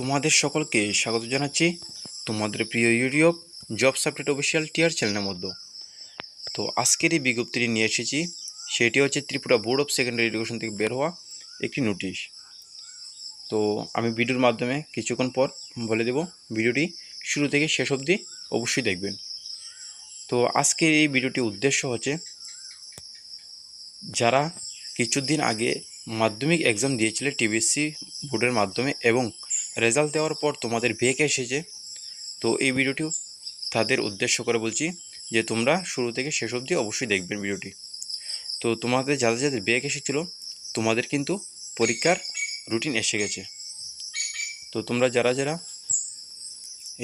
তোমাদের সকলকে স্বাগত জানাচ্ছি তোমাদের প্রিয় YouTube job subject official tier চ্যানেলের মধ্যে। তো আজকের এই বিজ্ঞপ্তিটি নিয়ে এসেছি, সেটি হচ্ছে Tripura board of secondary education থেকে বের হওয়া একটি নোটিশ। তো আমি ভিডিওর মাধ্যমে কিছুক্ষণ পর বলে দেব, ভিডিওটি শুরু থেকে শেষ অবধি অবশ্যই দেখবেন। তো আজকের এই ভিডিওটির উদ্দেশ্য হচ্ছে, যারা কিছুদিন আগে মাধ্যমিক এক্সাম দিয়েছিলে টিবিএসসি বোর্ডের মাধ্যমে এবং রেজাল্ট দেওয়ার পর তোমাদের বেক এসেছে। তো এই ভিডিওটি তাদের উদ্দেশ্য করে বলছি যে তোমরা শুরু থেকে শেষ অবধি অবশ্যই দেখবেন ভিডিওটি তো তোমাদের যাদের যাদের বেক এসেছিল, তোমাদের কিন্তু পরীক্ষার রুটিন এসে গেছে। তো তোমরা যারা যারা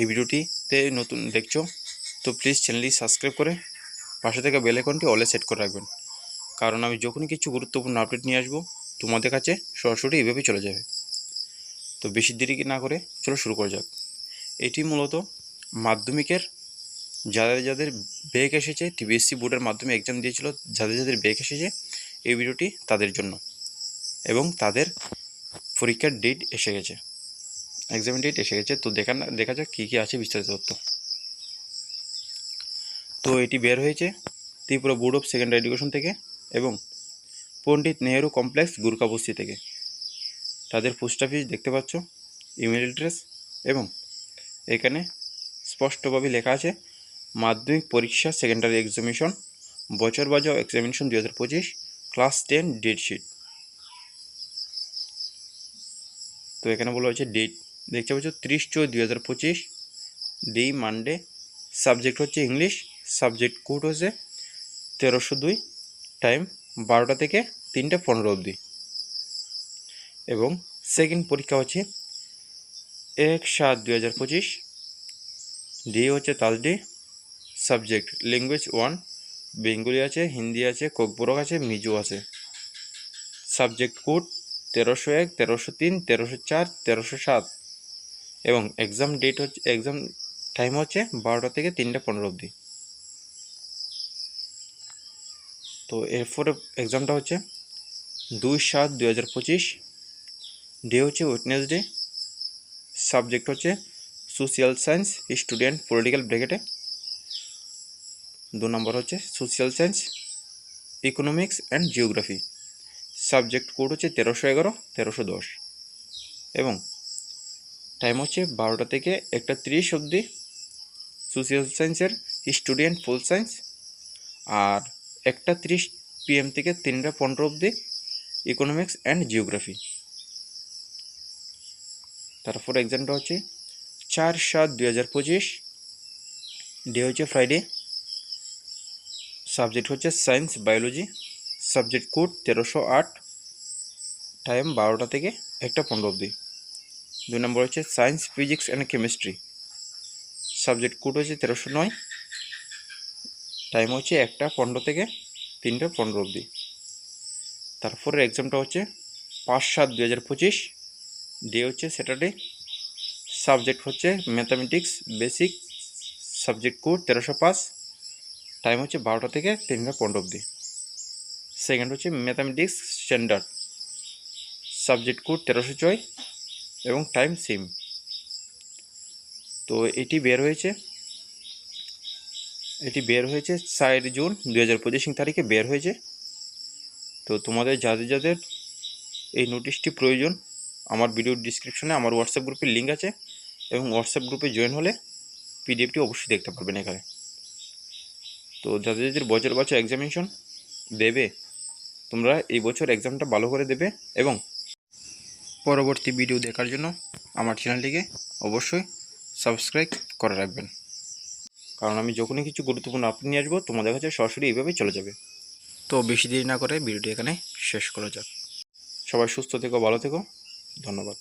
এই ভিডিওটিতে নতুন দেখছ, তো প্লিজ চ্যানেলটি সাবস্ক্রাইব করে পাশে থেকে বেল অলে সেট করে রাখবেন। কারণ আমি যখনই কিছু গুরুত্বপূর্ণ আপডেট নিয়ে আসব, তোমাদের কাছে সরাসরি এইভাবেই চলে যাবে। তো বেশি দেরি না করে চলো শুরু করা যাক। এটি মূলত মাধ্যমিকের যাদের যাদের বেগ এসেছে টিবিএসসি বোর্ডের মাধ্যমে এক্সাম দিয়েছিল, যাদের যাদের বেগ এসেছে, এই ভিডিওটি তাদের জন্য এবং তাদের পরীক্ষার ডেট এসে গেছে। এক্সামের ডেট এসে গেছে। তো দেখা দেখা যাক কী কী আছে বিস্তারিত তথ্য। তো এটি বের হয়েছে Tripura board of secondary education থেকে এবং পণ্ডিত নেহেরু কমপ্লেক্স গুরকাবস্তি থেকে। তাদের পোস্ট অফিস দেখতে পাচ্ছ ইমেল অ্যাড্রেস এবং এখানে স্পষ্টভাবে লেখা আছে, মাধ্যমিক পরীক্ষা সেকেন্ডারি এক্সামিনেশন বছর বাজাও এক্সামিনেশন দু হাজার পঁচিশ ক্লাস টেন ডেট শিট তো এখানে বলা হয়েছে ডেট দেখতে পাচ্ছ, ত্রিশ চোদ্দ দুই হাজার পঁচিশ ডে মানডে সাবজেক্ট হচ্ছে ইংলিশ সাবজেক্ট কোড হচ্ছে তেরোশো দুই টাইম বারোটা থেকে তিনটে পনেরো অবধি। এবং সেকেন্ড পরীক্ষা হচ্ছে এক সাত দুই হাজার পঁচিশ। ডি হচ্ছে Thursday subject language one Bengali আছে, হিন্দি আছে, কোকবরক আছে, মিজো আছে। সাবজেক্ট কোড তেরোশো এক, তেরোশো তিন, তেরোশো চার, তেরোশো সাত। এবং এক্সাম ডেট হচ্ছে এক্সাম টাইম হচ্ছে বারোটা থেকে তিনটে পনেরো অবধি। তো এরপরে এক্সামটা হচ্ছে দুই সাত দুই হাজার পঁচিশ ডে হচ্ছে ওয়েটনেসডে, সাবজেক্ট হচ্ছে সোশিয়াল সায়েন্স, স্টুডেন্ট পলিটিক্যাল ব্র্যাকেটে। দু নম্বর হচ্ছে social science, economics and geography. Subject code হচ্ছে তেরোশো এগারো, তেরোশো দশ। এবং টাইম হচ্ছে বারোটা থেকে একটা তিরিশ অবধি সোশিয়াল সায়েন্সের স্টুডেন্ট ফুল সায়েন্স আর একটা তিরিশ পিএম থেকে তিনটা পনেরো অবধি ইকোনমিক্স অ্যান্ড জিওগ্রাফি। তারপর এক্সামটা হচ্ছে চার সাত দুই হাজার পঁচিশ। ডে হচ্ছে ফ্রাইডে সাবজেক্ট হচ্ছে সায়েন্স বায়োলজি সাবজেক্ট কোড তেরোশো আট। টাইম বারোটা থেকে একটা পনেরো অবধি। দুই নম্বর হচ্ছে science physics and chemistry subject code হচ্ছে তেরোশো নয়। টাইম হচ্ছে একটা পনেরো থেকে তিনটে পনেরো অবধি। তারপরের এক্সামটা হচ্ছে পাঁচ সাত দু হাজার পঁচিশ। ডে হচ্ছে স্যাটারডে। সাবজেক্ট হচ্ছে ম্যাথামেটিক্স, বেসিক, সাবজেক্ট কোড তেরোশো পাঁচ। টাইম হচ্ছে বারোটা থেকে তিনটা পনেরো অবধি। সেকেন্ড হচ্ছে ম্যাথামেটিক্স স্ট্যান্ডার্ড। সাবজেক্ট কোড তেরোশো ছয় এবং টাইম সেম। তো এটি বের হয়েছে। এটি বের হয়েছে চার জুন দু হাজার পঁচিশ তারিখে বের হয়েছে। তো তোমাদের যাদের যাদের এই নোটিশটি প্রয়োজন আমার ভিডিওর ডিসক্রিপশনে আমার হোয়াটসঅ্যাপ গ্রুপের লিঙ্ক আছে এবং হোয়াটসঅ্যাপ গ্রুপে জয়েন হলে পিডিএফটি অবশ্যই দেখতে পারবেন এখানে। তো যাদের যাদের বছর বছর এক্সামিনেশন দেবে, তোমরা এই বছর এক্সামটা ভালো করে দেবে এবং পরবর্তী ভিডিও দেখার জন্য আমার চ্যানেলটিকে অবশ্যই সাবস্ক্রাইব করে রাখবেন। কারণ আমি যখনই কিছু গুরুত্বপূর্ণ আপনি নিয়ে আসব, তোমাদের কাছে সরাসরি এইভাবেই চলে যাবে। তো বেশি দেরি না করে ভিডিওটি এখানে শেষ করা যাক। সবাই সুস্থ থেকো, ভালো থেকো। ধন্যবাদ।